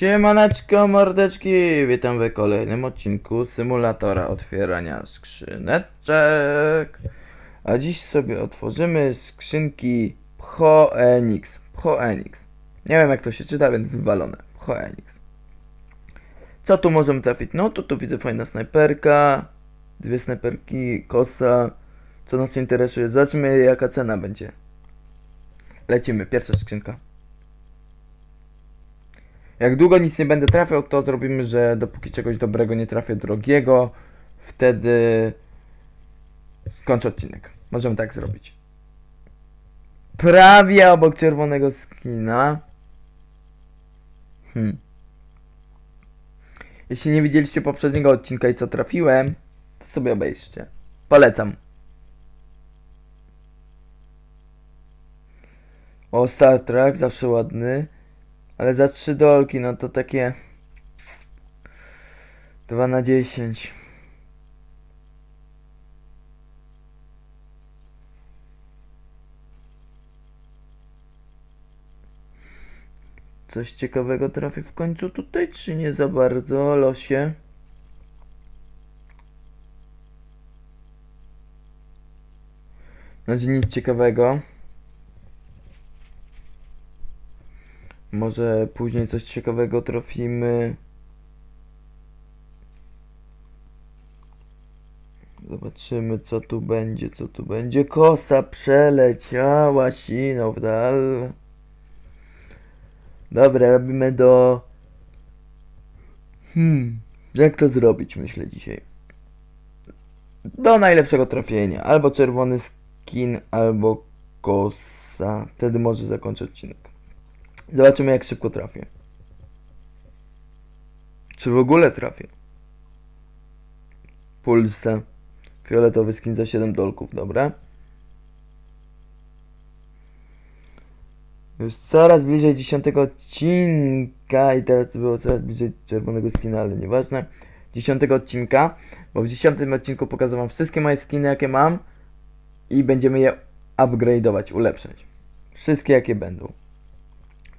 Siemaneczko mordeczki, witam w kolejnym odcinku symulatora otwierania skrzyneczek. A dziś sobie otworzymy skrzynki Phoenix. Phoenix. Nie wiem jak to się czyta, więc wywalone. Phoenix. Co tu możemy trafić? No to tu widzę fajna snajperka, dwie snajperki, kosa. Co nas interesuje? Zobaczmy jaka cena będzie. Lecimy, pierwsza skrzynka. Jak długo nic nie będę trafiał, to zrobimy, że dopóki czegoś dobrego nie trafię drogiego, wtedy skończę odcinek. Możemy tak zrobić. Prawie obok czerwonego skina. Hmm. Jeśli nie widzieliście poprzedniego odcinka i co trafiłem, to sobie obejrzcie. Polecam. O, Star Trek, zawsze ładny. Ale za trzy dolki, no to takie 2 na 10. Coś ciekawego trafi w końcu tutaj, czy nie za bardzo, losie? Na razie nic ciekawego. Może później coś ciekawego trafimy. Zobaczymy co tu będzie, co tu będzie. Kosa przeleciała siną w dal. Dobra, robimy do... Hmm, jak to zrobić myślę dzisiaj? Do najlepszego trafienia. Albo czerwony skin, albo kosa. Wtedy może zakończę odcinek. Zobaczymy jak szybko trafię. Czy w ogóle trafię? Pulse. Fioletowy skin za 7 dolków, dobra. Już coraz bliżej 10 odcinka i teraz było coraz bliżej czerwonego skina, ale nieważne. 10 odcinka, bo w 10 odcinku pokażę wam wszystkie moje skiny jakie mam i będziemy je upgrade'ować, ulepszać. Wszystkie jakie będą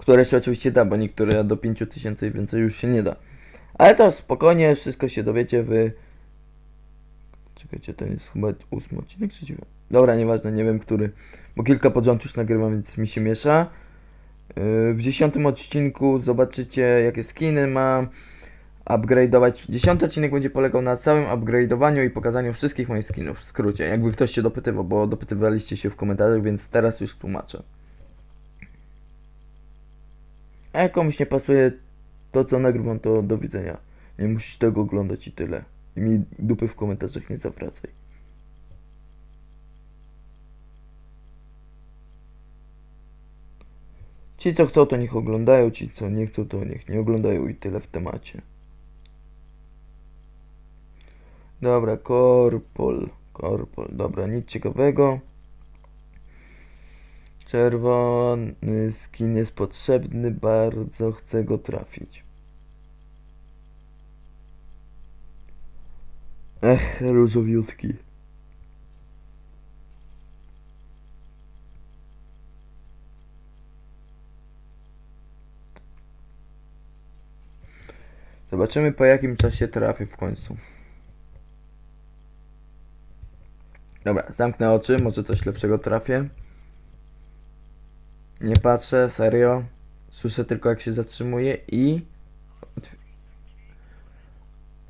które się oczywiście da, bo niektóre do 5000 i więcej już się nie da. Ale to spokojnie, wszystko się dowiecie w... Czekajcie, to jest chyba ósmy odcinek czy dziewiąty? Dobra, nieważne, nie wiem który, bo kilka pod rząd już nagrywam, więc mi się miesza. Yy, W dziesiątym odcinku zobaczycie jakie skiny mam, upgrade'ować. Dziesiąty odcinek będzie polegał na całym upgrade'owaniu i pokazaniu wszystkich moich skinów, w skrócie, jakby ktoś się dopytywał, bo dopytywaliście się w komentarzach, więc teraz już tłumaczę. A jak komuś nie pasuje to, co nagrywam, to do widzenia. Nie musisz tego oglądać i tyle. I mi dupy w komentarzach nie zawracaj. Ci, co chcą, to niech oglądają, ci, co nie chcą, to niech nie oglądają i tyle w temacie. Dobra, korpol, korpol, dobra, nic ciekawego. Czerwony skin jest potrzebny, bardzo chcę go trafić. Ech, różowiutki. Zobaczymy po jakim czasie trafię w końcu. Dobra, zamknę oczy, może coś lepszego trafię. Nie patrzę, serio. Słyszę tylko jak się zatrzymuje i...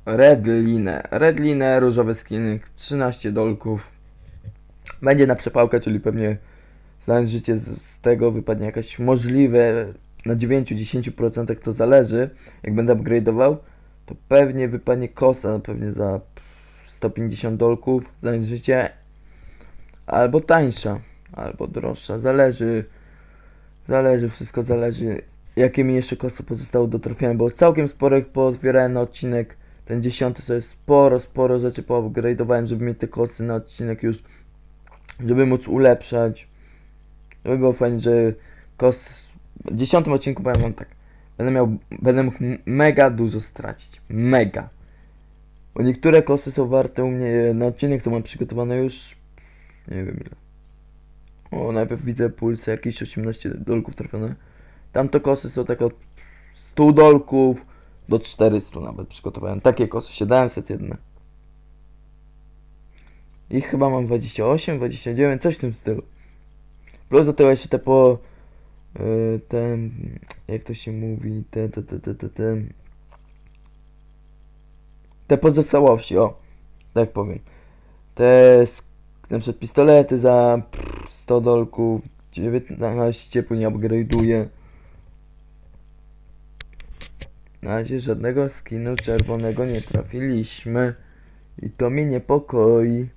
Redlinę. Redlinę, różowy skinek, 13 dolków. Będzie na przepałkę, czyli pewnie znając życie z, tego wypadnie jakaś możliwe na 9-10% to zależy. Jak będę upgrade'ował, to pewnie wypadnie kosa, pewnie za 150 dolków, znając życie. Albo tańsza, albo droższa, zależy. Zależy, wszystko zależy. Jakie mi jeszcze kosy pozostało do trafienia, bo całkiem sporo ich pozbierałem na odcinek. Ten dziesiąty sobie sporo, sporo rzeczy poupgrade'owałem, żeby mieć te kosy na odcinek już, żeby móc ulepszać. Żeby było fajnie, że kos... W dziesiątym odcinku powiem wam tak. Będę miał, będę mógł mega dużo stracić. Mega. Bo niektóre kosy są warte u mnie na odcinek, to mam przygotowane już, nie wiem ile. O, najpierw widzę pulsy, jakieś 18 dolków trafione. Tamto kosy są tak od 100 dolków do 400 nawet przygotowałem. Takie kosy, 700 jedne. I chyba mam 28, 29, coś w tym stylu. Plus do tego jeszcze te po... Yy, ten... Jak to się mówi? Te, te, te, te, te, te... Te pozostałości, o. Tak powiem. Te... Na przykład pistolety za 100 dolków, 19 później upgrade'uję. Na razie żadnego skinu czerwonego nie trafiliśmy. I to mnie niepokoi.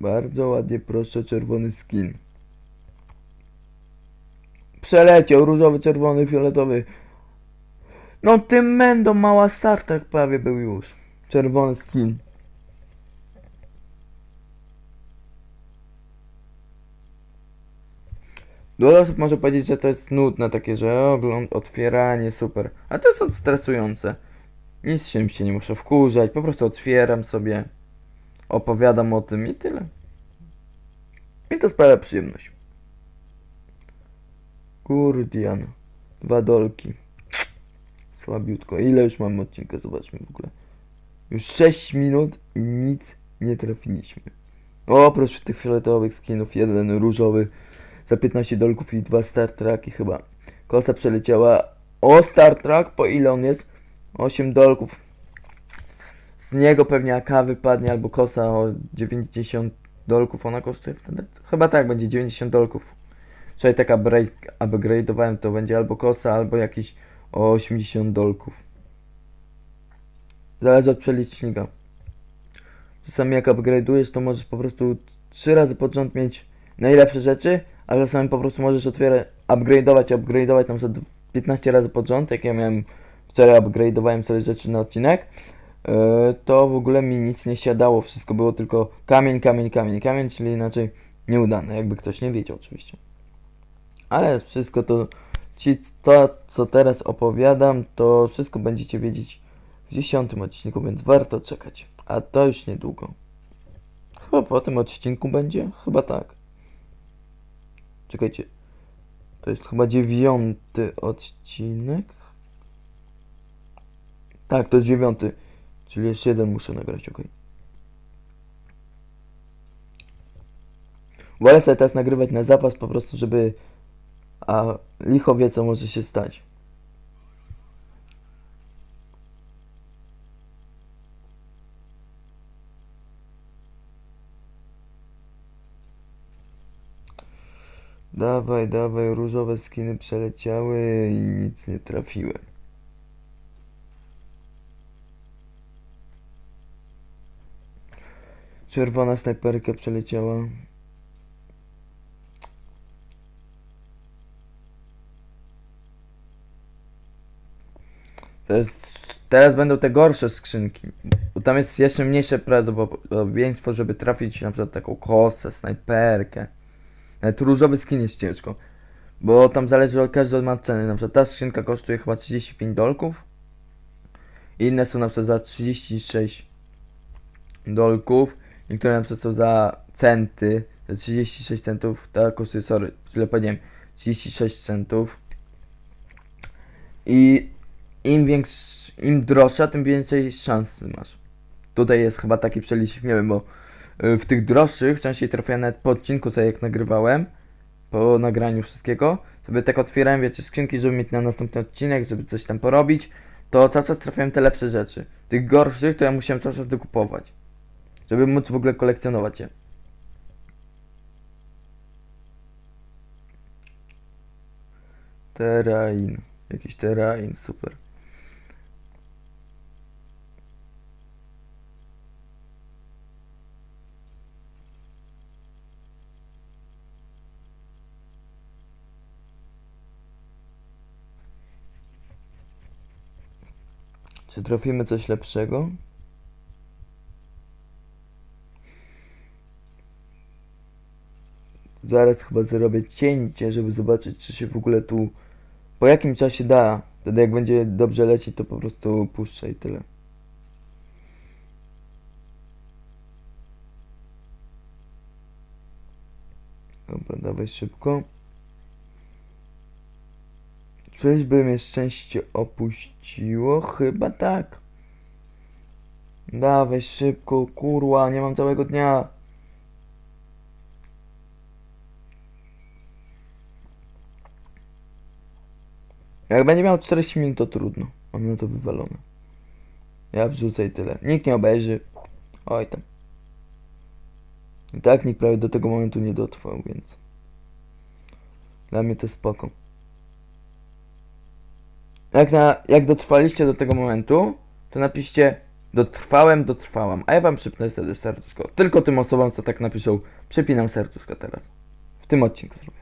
Bardzo ładnie proszę czerwony skin. Przeleciał różowy, czerwony, fioletowy. No tym będą mała starter prawie był już. Czerwony skin. Dużo osób może powiedzieć, że to jest nudne takie, że ogląd, otwieranie, super. A to jest stresujące. Nic się, się nie muszę wkurzać, po prostu otwieram sobie, opowiadam o tym i tyle. I to sprawia przyjemność. Kurdian. Dwa dolki. Słabiutko. Ile już mamy odcinka? Zobaczmy w ogóle. Już 6 minut i nic nie trafiliśmy. Oprócz tych fioletowych skinów, jeden różowy za 15 dolków i dwa Star Traki chyba. Kosa przeleciała. O Star Trek, po ile on jest? 8 dolków. Z niego pewnie AK wypadnie albo kosa o 90 dolków. Ona kosztuje wtedy? Chyba tak, będzie 90 dolków. Czyli taka break, upgrade'owałem to będzie albo kosa, albo jakiś o 80 dolków. Zależy od przelicznika. Czasami jak upgrade'ujesz, to możesz po prostu 3 razy pod rząd mieć najlepsze rzeczy, a czasami po prostu możesz otwierać, upgrade'ować, upgrade'ować na przykład 15 razy pod rząd, jak ja miałem wczoraj upgrade'owałem sobie rzeczy na odcinek, yy, to w ogóle mi nic nie siadało, wszystko było tylko kamień, kamień, kamień, kamień, czyli inaczej nieudane, jakby ktoś nie wiedział oczywiście. Ale wszystko to, ci, to co teraz opowiadam, to wszystko będziecie wiedzieć w dziesiątym odcinku, więc warto czekać. A to już niedługo. Chyba po tym odcinku będzie? Chyba tak. Czekajcie. To jest chyba dziewiąty odcinek. Tak, to jest dziewiąty. Czyli jeszcze jeden muszę nagrać, ok. Wolę sobie teraz nagrywać na zapas po prostu, żeby... A licho wie co może się stać. Dawaj, dawaj, różowe skiny przeleciały i nic nie trafiłem. Czerwona snajperka przeleciała. Teraz będą te gorsze skrzynki. Bo tam jest jeszcze mniejsze prawdopodobieństwo, żeby trafić na przykład taką kosę, snajperkę. Nawet różowy skin jest ciężko. Bo tam zależy od każdej ma ceny. Na przykład ta skrzynka kosztuje chyba 35 dolków. Inne są na przykład za 36 dolków. Niektóre na przykład są za centy. Za 36 centów. Ta kosztuje, sorry, źle powiedziałem. 36 centów. I im większy, im droższa, tym więcej szans masz. Tutaj jest chyba taki przelicznik, nie wiem, bo y, w tych droższych częściej trafiałem nawet po odcinku sobie jak nagrywałem, po nagraniu wszystkiego, sobie tak otwierałem, wiecie, skrzynki, żeby mieć na następny odcinek, żeby coś tam porobić, to cały czas trafiałem te lepsze rzeczy. Tych gorszych to ja musiałem cały czas dokupować, żeby móc w ogóle kolekcjonować je. Terrain, jakiś terrain, super. Czy trafimy coś lepszego? Zaraz chyba zrobię cięcie, żeby zobaczyć, czy się w ogóle tu po jakim czasie da. Wtedy jak będzie dobrze lecieć, to po prostu puszczę i tyle. Dobra, dawaj szybko. Coś by mnie szczęście opuściło? Chyba tak. Dawaj szybko, kurwa, nie mam całego dnia. Jak będzie miał 40 minut, to trudno. Mam na to wywalone. Ja wrzucę i tyle. Nikt nie obejrzy. Oj tam. I tak nikt prawie do tego momentu nie dotrwał, więc... Dla mnie to spoko. Jak, na, jak dotrwaliście do tego momentu, to napiszcie dotrwałem, dotrwałam. A ja wam przypnę wtedy serduszko. Tylko tym osobom, co tak napiszą, przypinam serduszko teraz. W tym odcinku zrobię.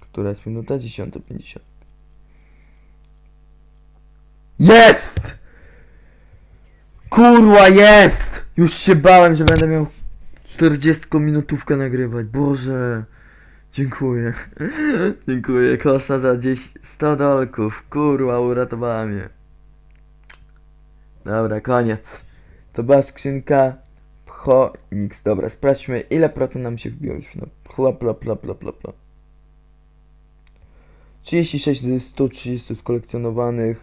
Która jest minuta? 10.50. Jest! Kurwa, jest! Już się bałem, że będę miał 40 minutówkę nagrywać. Boże. Dziękuję. Dziękuję. Kosa za 10, 100 dolków. Kurwa, uratowała mnie. Dobra, koniec. To była skrzynka Pchonix. Dobra, sprawdźmy ile procent nam się wbiło już. No, pla, pla, pla, pla, pla, pla. 36 z 130 skolekcjonowanych.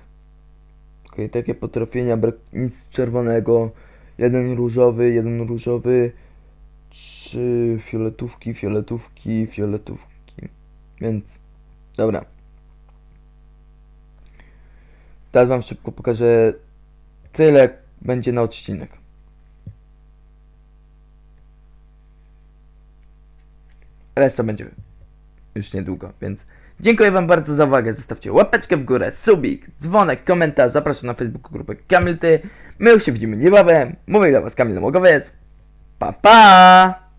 Okej, takie potrafienia, brak nic czerwonego. Jeden różowy, jeden różowy. Trzy fioletówki, fioletówki, fioletówki. Więc, dobra. Teraz wam szybko pokażę tyle będzie na odcinek. Reszta będzie już niedługo, więc dziękuję wam bardzo za uwagę. Zostawcie łapeczkę w górę, subik, dzwonek, komentarz. Zapraszam na Facebooku grupę Kamil Ty. My już się widzimy niebawem. Mówię dla was Kamil Mogowiec. Pa pa!